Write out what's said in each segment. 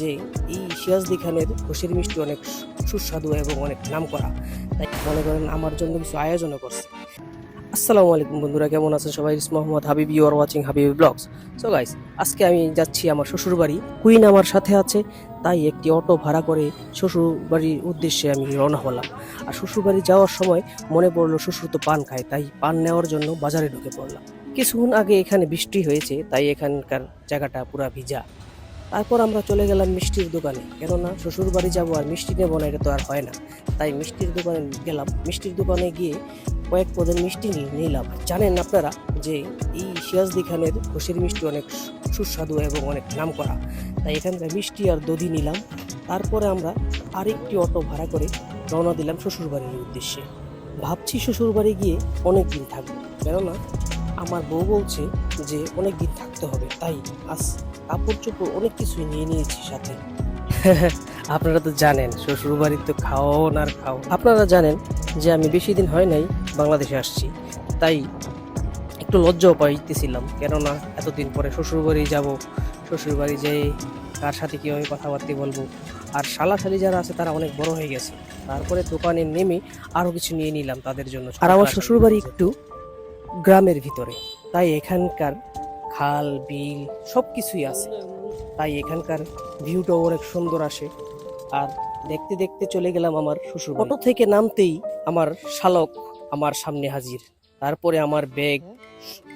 যে এই সিরাজদি খানের ঘোষের মিষ্টি অনেক সুস্বাদু এবং অনেক নাম করা তাই মনে করেন আমার জন্য কিছু আয়োজনও করছে। আসসালামু আলাইকুম বন্ধুরা, কেমন আছেন সবাই? Mohammad Habib you are watching Habib blogs so guys আজকে আমি যাচ্ছি আমার শ্বশুর বাড়ি কুইন আমার সাথে আছে, তাই একটি অটো ভাড়া করে শ্বশুর বাড়ির উদ্দেশ্যে আমি রওনা হলাম। আর শ্বশুর বাড়ি যাওয়ার সময় মনে পড়ল শ্বশুর তো পান খায়, তাই পান নেওয়ার জন্য বাজারে ঢুকে পড়লাম। কিছুক্ষণ আগে এখানে বৃষ্টি হয়েছে, তাই এখানকার জায়গাটা পুরা ভিজা। তারপর আমরা চলে গেলাম মিষ্টির দোকানে। কেননা শ্বশুর বাড়ি যাব আর মিষ্টি নেব না, এটা তো আর হয় না। তাই মিষ্টির দোকানে গেলাম। মিষ্টির দোকানে গিয়ে কয়েক পদের মিষ্টি নিলাম। জানেন আপনারা যে এই সিরাজদি খানের ঘোষের মিষ্টি অনেক সুস্বাদু এবং অনেক নাম করা তাই এখানকার মিষ্টি আর দধি নিলাম। তারপরে আমরা আরেকটি অটো ভাড়া করে রওনা দিলাম শ্বশুর বাড়ির উদ্দেশ্যে। ভাবছি শ্বশুর বাড়ি গিয়ে অনেক দিন থাকব। কেননা আমার বউ বলছে যে অনেক দিন থাকতে হবে। তাই আজ কাপড় চোপড় অনেক কিছুই নিয়ে নিয়েছি সাথে। আপনারা তো জানেন শ্বশুর বাড়ির তো খাওন আর খাও। আপনারা জানেন যে আমি বেশি দিন হয় নাই বাংলাদেশে আসছি। তাই একটু লজ্জাও পাইতেছিলাম। কেননা এতদিন পরে শ্বশুর বাড়ি যাব। শ্বশুর বাড়ি যেয়ে কার সাথে কীভাবে কথাবার্তা বলব? আর শালা শালি যারা আছে তারা অনেক বড় হয়ে গেছে। তারপরে দোকানে নেমে আরও কিছু নিয়ে নিলাম তাদের জন্য। আর আমার শ্বশুর বাড়ি একটু গ্রামের ভিতরে। তাই এখানকার খাল, বিল সব কিছুই আছে। তাই এখানকার ভিউটাও অনেক সুন্দর আসে। আর দেখতে দেখতে চলে গেলাম আমার শ্বশুর অটো থেকে নামতেই আমার শালক আমার সামনে হাজির। তারপরে আমার ব্যাগ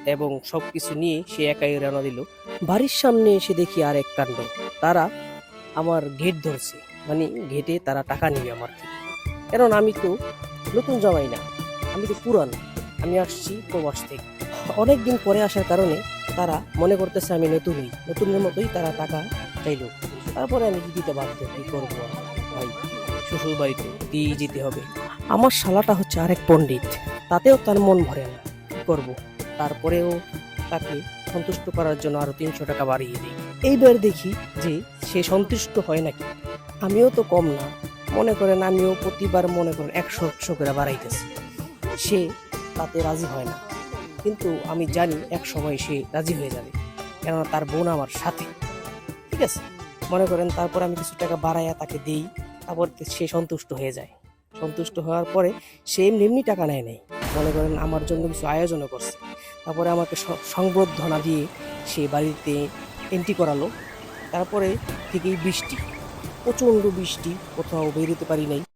এবং সব কিছু নিয়ে সে একাই রানা দিল। বাড়ির সামনে এসে দেখি আর এক কাণ্ড। তারা আমার গেট ধরছে। মানে গেটে তারা টাকা নিবে আমার কারণ আমি তো নতুন জামাই না। আমি তো পুরান। আমি আসছি প্রবাস থেকে। অনেক দিন পরে আসার কারণে তারা মনে করতেছে আমি নতুনই নতুনের মতোই তারা টাকা চাইলো। তারপরে আমি দিতে বাধ্য? কি করব? ভাই, শ্বশুর বাড়িতে দিয়ে যেতে হবে? আমার শালাটা হচ্ছে আরেক পণ্ডিত। তাতেও তার মন ভরে না। কী করব? তারপরেও তাকে সন্তুষ্ট করার জন্য আরও তিনশো টাকা বাড়িয়ে দিই। এইবার দেখি যে সে সন্তুষ্ট হয় নাকি। আমিও তো কম না। মনে করেন আমিও প্রতিবার মনে করেন একশো একশো করে বাড়াইতেছি। সে তাতে রাজি হয় না। কিন্তু আমি জানি এক সময় সে রাজি হয়ে যাবে। কেননা তার বোন আমার সাথে। ঠিক আছে? মনে করেন তারপর আমি কিছু টাকা বাড়াইয়া তাকে দিই, তারপর সে সন্তুষ্ট হয়ে যায়। সন্তুষ্ট হওয়ার পরে সে এমনি এমনি টাকা নেয় নেই। মনে করেন আমার জন্য কিছু আয়োজনও করছে। তারপরে আমাকে সংবর্ধনা দিয়ে সে বাড়িতে এন্ট্রি করালো। তারপরে থেকেই বৃষ্টি। প্রচণ্ড বৃষ্টি, কোথাও বেরোতে পারি নাই।